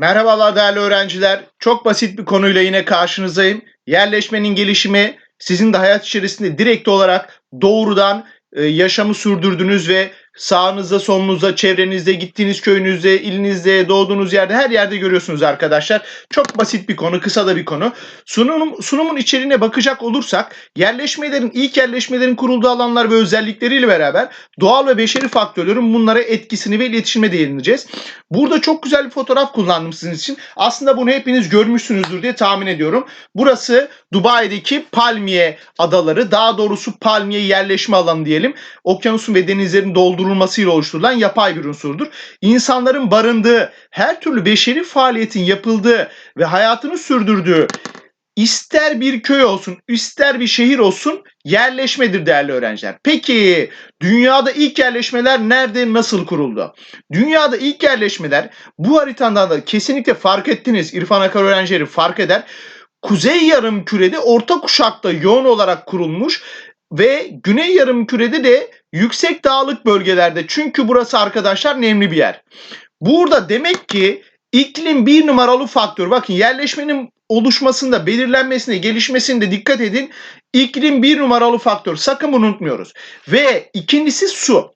Merhabalar değerli öğrenciler. Çok basit bir konuyla yine karşınızdayım. Yerleşmenin gelişimi sizin de hayat içerisinde direkt olarak doğrudan e, yaşamı sürdürdüğünüz ve sağınızda, solunuzda, çevrenizde, gittiğiniz köyünüzde, ilinizde, doğduğunuz yerde her yerde görüyorsunuz arkadaşlar. Çok basit bir konu, kısa da bir konu. Sunum, sunumun içeriğine bakacak olursak yerleşmelerin, ilk yerleşmelerin kurulduğu alanlar ve özellikleriyle beraber doğal ve beşeri faktörlerin bunlara etkisini ve iletişime değineceğiz. Burada çok güzel bir fotoğraf kullandım sizin için. Aslında bunu hepiniz görmüşsünüzdür diye tahmin ediyorum. Burası Dubai'deki Palmiye adaları, daha doğrusu Palmiye yerleşme alanı diyelim. Okyanusun ve denizlerin doldurulmasıyla oluşturulan yapay bir unsurdur. İnsanların barındığı, her türlü beşeri faaliyetin yapıldığı ve hayatını sürdürdüğü ister bir köy olsun, ister bir şehir olsun yerleşmedir değerli öğrenciler. Peki dünyada ilk yerleşmeler nerede, nasıl kuruldu? Dünyada ilk yerleşmeler bu haritadan da kesinlikle fark ettiniz. İrfan Akar öğrencileri fark eder. Kuzey yarım kürede orta kuşakta yoğun olarak kurulmuş ve güney yarım kürede de yüksek dağlık bölgelerde. Çünkü burası arkadaşlar nemli bir yer. Burada demek ki iklim bir numaralı faktör. Bakın yerleşmenin oluşmasında, belirlenmesinde, gelişmesinde dikkat edin. İklim bir numaralı faktör. Sakın unutmuyoruz. Ve ikincisi su.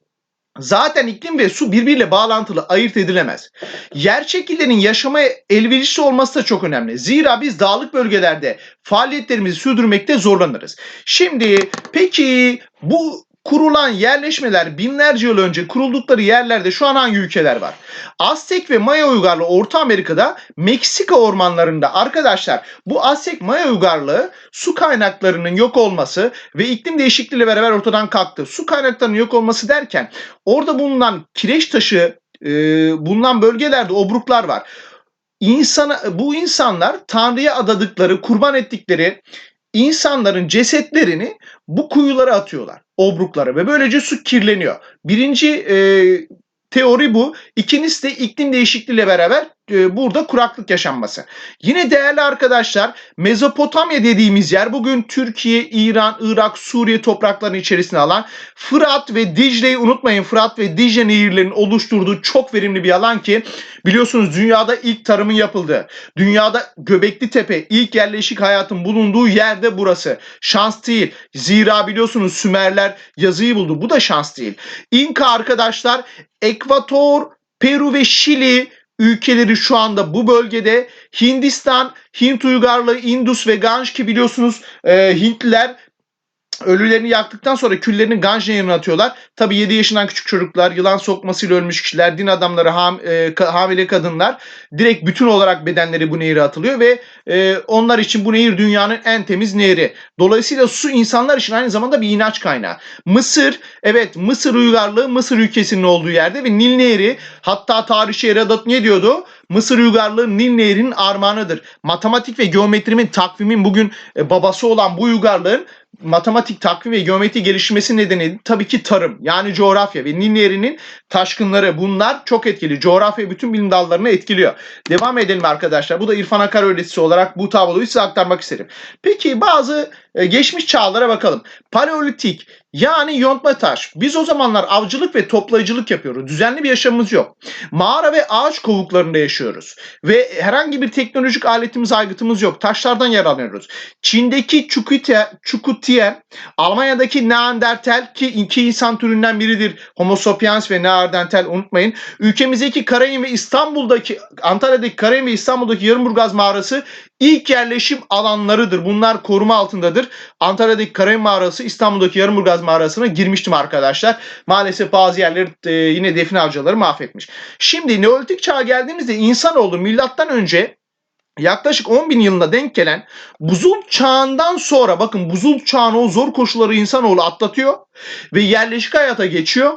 Zaten iklim ve su birbiriyle bağlantılı, ayırt edilemez. Yer şekillerinin yaşamaya elverişli olması da çok önemli. Zira biz dağlık bölgelerde faaliyetlerimizi sürdürmekte zorlanırız. Şimdi peki bu kurulan yerleşmeler binlerce yıl önce kuruldukları yerlerde şu an hangi ülkeler var? Aztek ve Maya uygarlığı Orta Amerika'da Meksika ormanlarında arkadaşlar bu Aztek Maya uygarlığı su kaynaklarının yok olması ve iklim değişikliğiyle beraber ortadan kalktı. Su kaynaklarının yok olması derken orada bulunan kireç taşı e, bulunan bölgelerde obruklar var. İnsana, bu insanlar Tanrı'ya adadıkları, kurban ettikleri insanların cesetlerini bu kuyulara atıyorlar. Obruklara ve böylece su kirleniyor. Birinci e, teori bu. İkincisi de iklim değişikliğiyle beraber burada kuraklık yaşanması. Yine değerli arkadaşlar Mezopotamya dediğimiz yer bugün Türkiye, İran, Irak, Suriye topraklarının içerisine alan Fırat ve Dicle'yi unutmayın. Fırat ve Dicle nehirlerinin oluşturduğu çok verimli bir alan ki biliyorsunuz dünyada ilk tarımın yapıldığı, dünyada Göbekli Tepe ilk yerleşik hayatın bulunduğu yerde burası. Şans değil. Zira biliyorsunuz Sümerler yazıyı buldu. Bu da şans değil. İnka arkadaşlar Ekvator, Peru ve Şili ülkeleri şu anda bu bölgede Hindistan, Hint uygarlığı, Indus ve Ganj ki biliyorsunuz e, Hintliler ölülerini yaktıktan sonra küllerini Ganj nehirine atıyorlar. Tabi 7 yaşından küçük çocuklar, yılan sokmasıyla ölmüş kişiler, din adamları, ham, e, hamile kadınlar direkt bütün olarak bedenleri bu nehire atılıyor ve e, onlar için bu nehir dünyanın en temiz nehri. Dolayısıyla su insanlar için aynı zamanda bir inanç kaynağı. Mısır, evet Mısır uygarlığı Mısır ülkesinin olduğu yerde ve Nil Nehri hatta tarihçi Herodot ne diyordu? Mısır uygarlığı Nil Nehri'nin armağanıdır. Matematik ve geometrimin, takvimin bugün e, babası olan bu uygarlığın matematik takvim ve geometri gelişmesi nedeni tabii ki tarım yani coğrafya ve Nil Nehri'nin taşkınları bunlar çok etkili. Coğrafya bütün bilim dallarını etkiliyor. Devam edelim arkadaşlar. Bu da İrfan Akar öğretisi olarak bu tabloyu size aktarmak isterim. Peki bazı e, geçmiş çağlara bakalım. Paleolitik yani yontma taş. Biz o zamanlar avcılık ve toplayıcılık yapıyoruz. Düzenli bir yaşamımız yok. Mağara ve ağaç kovuklarında yaşıyoruz. Ve herhangi bir teknolojik aletimiz, aygıtımız yok. Taşlardan yararlanıyoruz. Çin'deki Çukute, Çukutiye, Almanya'daki Neandertal ki iki insan türünden biridir. Homo sapiens ve Neandertal unutmayın. Ülkemizdeki Karayın ve İstanbul'daki, Antalya'daki Karayın ve İstanbul'daki Yarımburgaz mağarası ilk yerleşim alanlarıdır. Bunlar koruma altındadır. Antalya'daki Karayın mağarası, İstanbul'daki Yarımburgaz mağarasına girmiştim arkadaşlar. Maalesef bazı yerleri e, yine define avcıları mahvetmiş. Şimdi Neolitik çağa geldiğimizde insanoğlu milattan önce yaklaşık 10 bin yılına denk gelen buzul çağından sonra bakın buzul çağın o zor koşulları insanoğlu atlatıyor ve yerleşik hayata geçiyor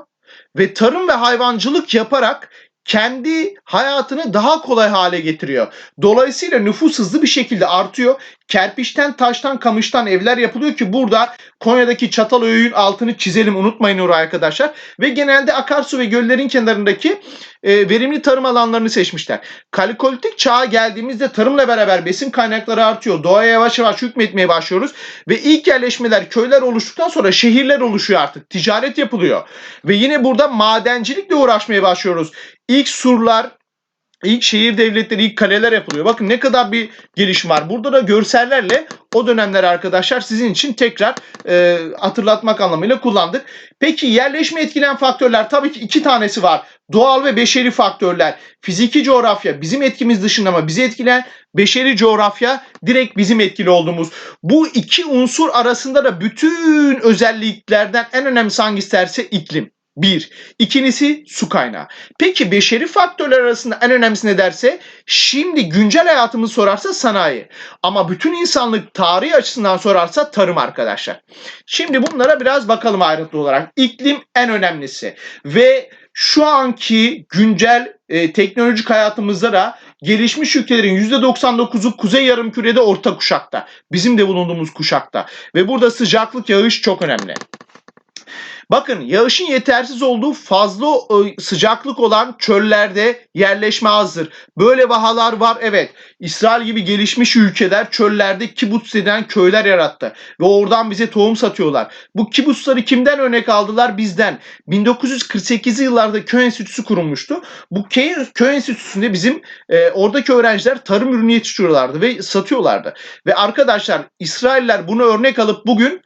ve tarım ve hayvancılık yaparak kendi hayatını daha kolay hale getiriyor. Dolayısıyla nüfus hızlı bir şekilde artıyor. Kerpiçten, taştan, kamıştan evler yapılıyor ki burada Konya'daki Çatalhöyük'ün altını çizelim unutmayın orayı arkadaşlar. Ve genelde akarsu ve göllerin kenarındaki e, verimli tarım alanlarını seçmişler. Kalikolitik çağa geldiğimizde tarımla beraber besin kaynakları artıyor. Doğaya yavaş yavaş hükmetmeye başlıyoruz. Ve ilk yerleşmeler köyler oluştuktan sonra şehirler oluşuyor artık. Ticaret yapılıyor. Ve yine burada madencilikle uğraşmaya başlıyoruz. İlk surlar, İlk şehir devletleri, ilk kaleler yapılıyor. Bakın ne kadar bir gelişim var. Burada da görsellerle o dönemler arkadaşlar sizin için tekrar e, hatırlatmak anlamıyla kullandık. Peki yerleşme etkileyen faktörler tabii ki iki tanesi var. Doğal ve beşeri faktörler. Fiziki coğrafya bizim etkimiz dışında ama bizi etkileyen beşeri coğrafya direkt bizim etkili olduğumuz. Bu iki unsur arasında da bütün özelliklerden en önemlisi hangisi derse iklim. Bir. İkincisi su kaynağı. Peki beşeri faktörler arasında en önemlisi ne derse şimdi güncel hayatımızı sorarsa sanayi. Ama bütün insanlık tarihi açısından sorarsa tarım arkadaşlar. Şimdi bunlara biraz bakalım ayrıntılı olarak. İklim en önemlisi ve şu anki güncel e, teknolojik hayatımızda da gelişmiş ülkelerin %99'u kuzey yarımkürede orta kuşakta. Bizim de bulunduğumuz kuşakta. Ve burada sıcaklık yağış çok önemli. Bakın yağışın yetersiz olduğu fazla e, sıcaklık olan çöllerde yerleşme azdır. Böyle vahalar var evet. İsrail gibi gelişmiş ülkeler çöllerde kibuts denen köyler yarattı. Ve oradan bize tohum satıyorlar. Bu kibutsları kimden örnek aldılar? Bizden. 1948 yıllarda köy enstitüsü kurulmuştu. Bu köy, köy enstitüsünde bizim e, oradaki öğrenciler tarım ürünü yetiştiriyorlardı ve satıyorlardı. Ve arkadaşlar İsrailler bunu örnek alıp bugün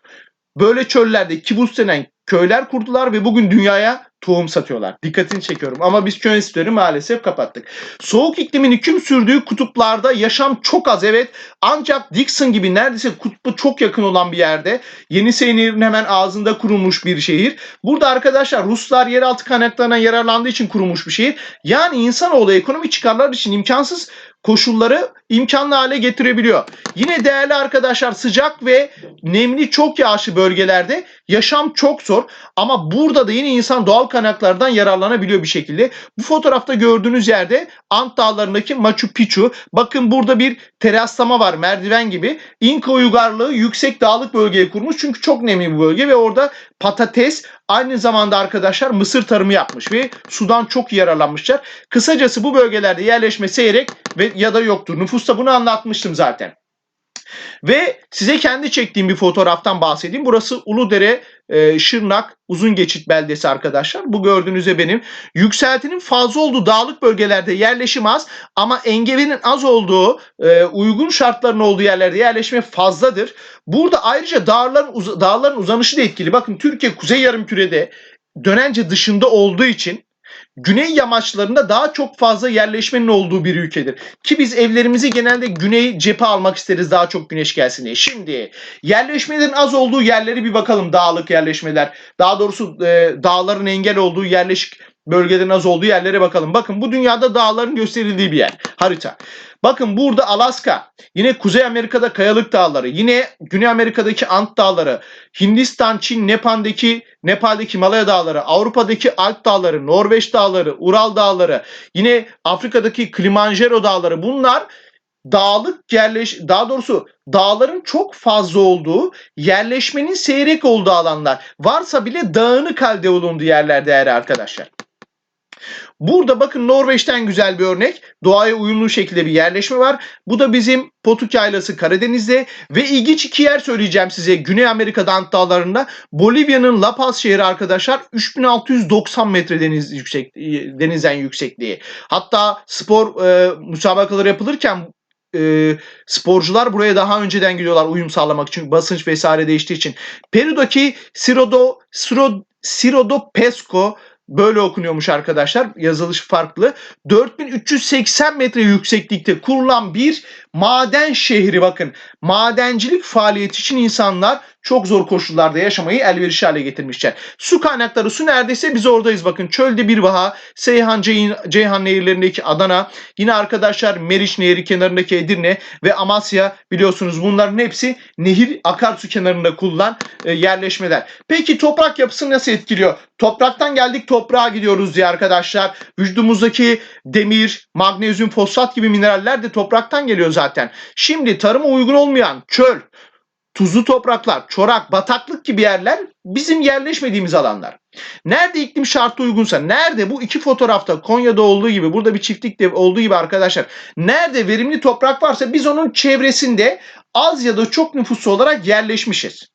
böyle çöllerde kibuts denen köyler kurdular ve bugün dünyaya tohum satıyorlar. Dikkatini çekiyorum ama biz köy enstitülerini maalesef kapattık. Soğuk iklimin hüküm sürdüğü kutuplarda yaşam çok az evet ancak Dixon gibi neredeyse kutbu çok yakın olan bir yerde Yeniseyir'in hemen ağzında kurulmuş bir şehir. Burada arkadaşlar Ruslar yeraltı kaynaklarından yararlandığı için kurulmuş bir şehir. Yani insanoğlu ekonomi çıkarlar için imkansız koşulları imkanlı hale getirebiliyor. Yine değerli arkadaşlar sıcak ve nemli çok yağışlı bölgelerde yaşam çok zor ama burada da yine insan doğal kaynaklardan yararlanabiliyor bir şekilde. Bu fotoğrafta gördüğünüz yerde Ant Dağları'ndaki Machu Picchu. Bakın burada bir teraslama var merdiven gibi. İnka uygarlığı yüksek dağlık bölgeye kurmuş çünkü çok nemli bu bölge ve orada patates aynı zamanda arkadaşlar mısır tarımı yapmış ve sudan çok yararlanmışlar. Kısacası bu bölgelerde yerleşme seyrek ve ya da yoktur. Nüfusta bunu anlatmıştım zaten. Ve size kendi çektiğim bir fotoğraftan bahsedeyim. Burası Uludere e, Şırnak uzun geçit beldesi arkadaşlar. Bu gördüğünüzde benim. Yükseltinin fazla olduğu dağlık bölgelerde yerleşim az ama engebinin az olduğu e, uygun şartların olduğu yerlerde yerleşme fazladır. Burada ayrıca dağların, uz- dağların uzanışı da etkili. Bakın Türkiye kuzey yarımkürede dönence dışında olduğu için güney yamaçlarında daha çok fazla yerleşmenin olduğu bir ülkedir. Ki biz evlerimizi genelde güney cephe almak isteriz daha çok güneş gelsin diye. Şimdi yerleşmelerin az olduğu yerleri bir bakalım dağlık yerleşmeler. Daha doğrusu e, dağların engel olduğu yerleşik bölgelerin az olduğu yerlere bakalım. Bakın bu dünyada dağların gösterildiği bir yer. Harita. Bakın burada Alaska, yine Kuzey Amerika'da Kayalık Dağları, yine Güney Amerika'daki Ant Dağları, Hindistan, Çin, Nepal'deki Nepal'deki Himalaya Dağları, Avrupa'daki Alp Dağları, Norveç Dağları, Ural Dağları, yine Afrika'daki Kilimanjaro Dağları bunlar dağlık yerleş daha doğrusu dağların çok fazla olduğu yerleşmenin seyrek olduğu alanlar varsa bile dağınık halde bulunduğu yerler değerli arkadaşlar. Burada bakın Norveç'ten güzel bir örnek. Doğaya uyumlu şekilde bir yerleşme var. Bu da bizim Potuk Yaylası Karadeniz'de ve ilginç iki yer söyleyeceğim size. Güney Amerika Ant Dağları'nda Bolivya'nın La Paz şehri arkadaşlar 3690 metre deniz yüksek denizden yüksekliği. Hatta spor e, müsabakaları yapılırken e, sporcular buraya daha önceden gidiyorlar uyum sağlamak için basınç vesaire değiştiği için. Peru'daki Sirodo Siro, Sirodo Pesco böyle okunuyormuş arkadaşlar. Yazılış farklı. 4380 metre yükseklikte kurulan bir maden şehri bakın. Madencilik faaliyeti için insanlar çok zor koşullarda yaşamayı elverişli hale getirmişler. Su kaynakları su neredeyse biz oradayız bakın. Çölde bir vaha, Seyhan Ceyhan, nehirlerindeki Adana, yine arkadaşlar Meriç Nehri kenarındaki Edirne ve Amasya biliyorsunuz bunların hepsi nehir akarsu kenarında kullanılan e, yerleşmeler. Peki toprak yapısı nasıl etkiliyor? Topraktan geldik toprağa gidiyoruz diye arkadaşlar. Vücudumuzdaki demir, magnezyum, fosfat gibi mineraller de topraktan geliyor zaten. Şimdi tarıma uygun olmayan çöl, tuzlu topraklar, çorak, bataklık gibi yerler bizim yerleşmediğimiz alanlar. Nerede iklim şartı uygunsa, nerede bu iki fotoğrafta Konya'da olduğu gibi, burada bir çiftlikte olduğu gibi arkadaşlar, nerede verimli toprak varsa biz onun çevresinde az ya da çok nüfuslu olarak yerleşmişiz.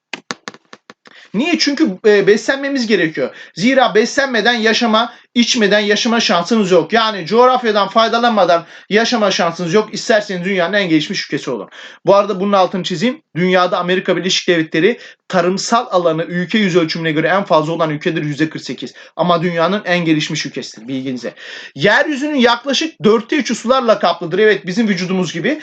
Niye? Çünkü e, beslenmemiz gerekiyor. Zira beslenmeden yaşama, içmeden yaşama şansınız yok. Yani coğrafyadan faydalanmadan yaşama şansınız yok. İsterseniz dünyanın en gelişmiş ülkesi olun. Bu arada bunun altını çizeyim. Dünyada Amerika Birleşik Devletleri tarımsal alanı ülke yüz ölçümüne göre en fazla olan ülkedir %48. Ama dünyanın en gelişmiş ülkesidir bilginize. Yeryüzünün yaklaşık dörtte üçü sularla kaplıdır. Evet bizim vücudumuz gibi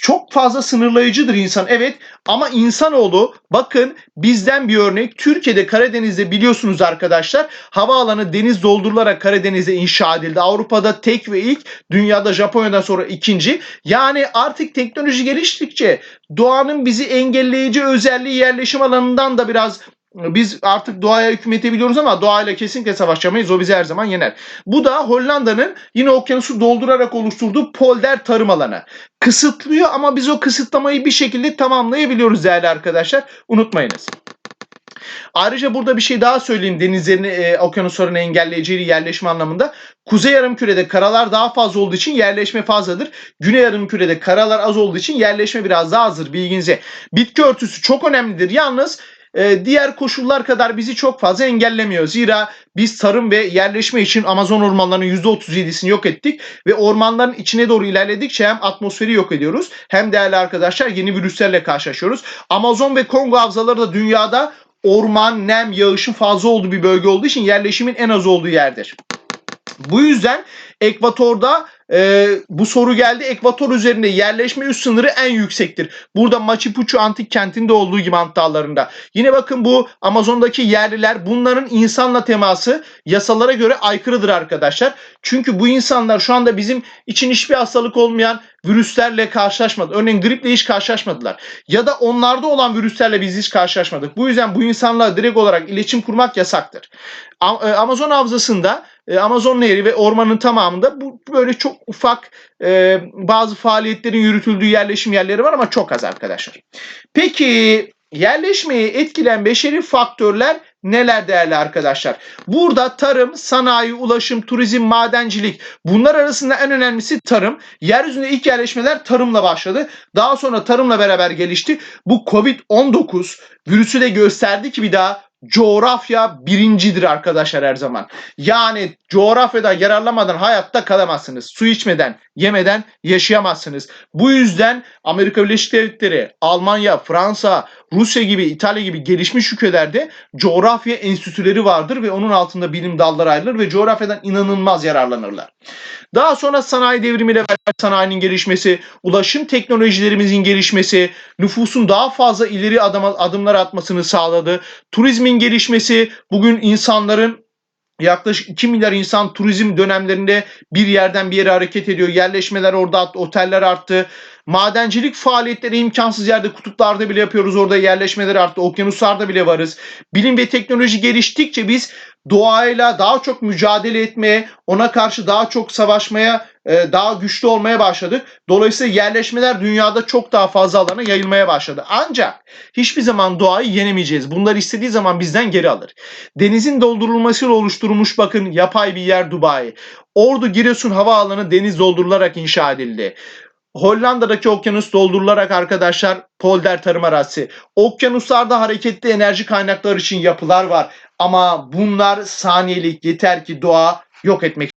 çok fazla sınırlayıcıdır insan evet ama insanoğlu bakın bizden bir örnek Türkiye'de Karadeniz'de biliyorsunuz arkadaşlar havaalanı deniz doldurularak Karadeniz'e inşa edildi. Avrupa'da tek ve ilk dünyada Japonya'dan sonra ikinci yani artık teknoloji geliştikçe doğanın bizi engelleyici özelliği yerleşim alanından da biraz biz artık doğaya hükmet edebiliyoruz ama doğayla kesinlikle savaşamayız. O bizi her zaman yener. Bu da Hollanda'nın yine okyanusu doldurarak oluşturduğu polder tarım alanı. Kısıtlıyor ama biz o kısıtlamayı bir şekilde tamamlayabiliyoruz değerli arkadaşlar. Unutmayınız. Ayrıca burada bir şey daha söyleyeyim denizlerini, e, okyanuslarını engelleyeceği yerleşme anlamında. Kuzey yarımkürede karalar daha fazla olduğu için yerleşme fazladır. Güney yarımkürede karalar az olduğu için yerleşme biraz daha azdır bilginize. Bitki örtüsü çok önemlidir. Yalnız e, diğer koşullar kadar bizi çok fazla engellemiyor. Zira biz tarım ve yerleşme için Amazon ormanlarının %37'sini yok ettik ve ormanların içine doğru ilerledikçe hem atmosferi yok ediyoruz hem değerli arkadaşlar yeni virüslerle karşılaşıyoruz. Amazon ve Kongo havzaları da dünyada orman, nem, yağışın fazla olduğu bir bölge olduğu için yerleşimin en az olduğu yerdir. Bu yüzden ekvatorda e, bu soru geldi. Ekvator üzerinde yerleşme üst sınırı en yüksektir. Burada Machu Picchu antik kentinde olduğu gibi Ant Dağları'nda. Yine bakın bu Amazon'daki yerliler bunların insanla teması yasalara göre aykırıdır arkadaşlar. Çünkü bu insanlar şu anda bizim için hiçbir hastalık olmayan virüslerle karşılaşmadı. Örneğin griple hiç karşılaşmadılar. Ya da onlarda olan virüslerle biz hiç karşılaşmadık. Bu yüzden bu insanlarla direkt olarak iletişim kurmak yasaktır. e, Amazon havzasında e, Amazon Nehri ve ormanın tamamında bu böyle çok ufak e, bazı faaliyetlerin yürütüldüğü yerleşim yerleri var ama çok az arkadaşlar. Peki yerleşmeyi etkileyen beşeri faktörler neler değerli arkadaşlar? Burada tarım, sanayi, ulaşım, turizm, madencilik bunlar arasında en önemlisi tarım. Yeryüzünde ilk yerleşmeler tarımla başladı. Daha sonra tarımla beraber gelişti. Bu Covid-19 virüsü de gösterdi ki bir daha coğrafya birincidir arkadaşlar her zaman. Yani coğrafyadan yararlamadan hayatta kalamazsınız. Su içmeden, yemeden yaşayamazsınız. Bu yüzden Amerika Birleşik Devletleri, Almanya, Fransa, Rusya gibi, İtalya gibi gelişmiş ülkelerde coğrafya enstitüleri vardır ve onun altında bilim dalları ayrılır ve coğrafyadan inanılmaz yararlanırlar. Daha sonra sanayi devrimiyle beraber sanayinin gelişmesi, ulaşım teknolojilerimizin gelişmesi, nüfusun daha fazla ileri adım, adımlar atmasını sağladı. Turizmin gelişmesi, bugün insanların Yaklaşık 2 milyar insan turizm dönemlerinde bir yerden bir yere hareket ediyor. Yerleşmeler orada arttı, oteller arttı. Madencilik faaliyetleri imkansız yerde kutuplarda bile yapıyoruz. Orada yerleşmeler arttı. Okyanuslarda bile varız. Bilim ve teknoloji geliştikçe biz doğayla daha çok mücadele etmeye, ona karşı daha çok savaşmaya, daha güçlü olmaya başladık. Dolayısıyla yerleşmeler dünyada çok daha fazla alana yayılmaya başladı. Ancak hiçbir zaman doğayı yenemeyeceğiz. Bunlar istediği zaman bizden geri alır. Denizin doldurulmasıyla oluşturulmuş bakın yapay bir yer Dubai. Ordu Giresun Havaalanı deniz doldurularak inşa edildi. Hollanda'daki okyanus doldurularak arkadaşlar polder tarım arazisi. Okyanuslarda hareketli enerji kaynakları için yapılar var. Ama bunlar saniyelik yeter ki doğa yok etmek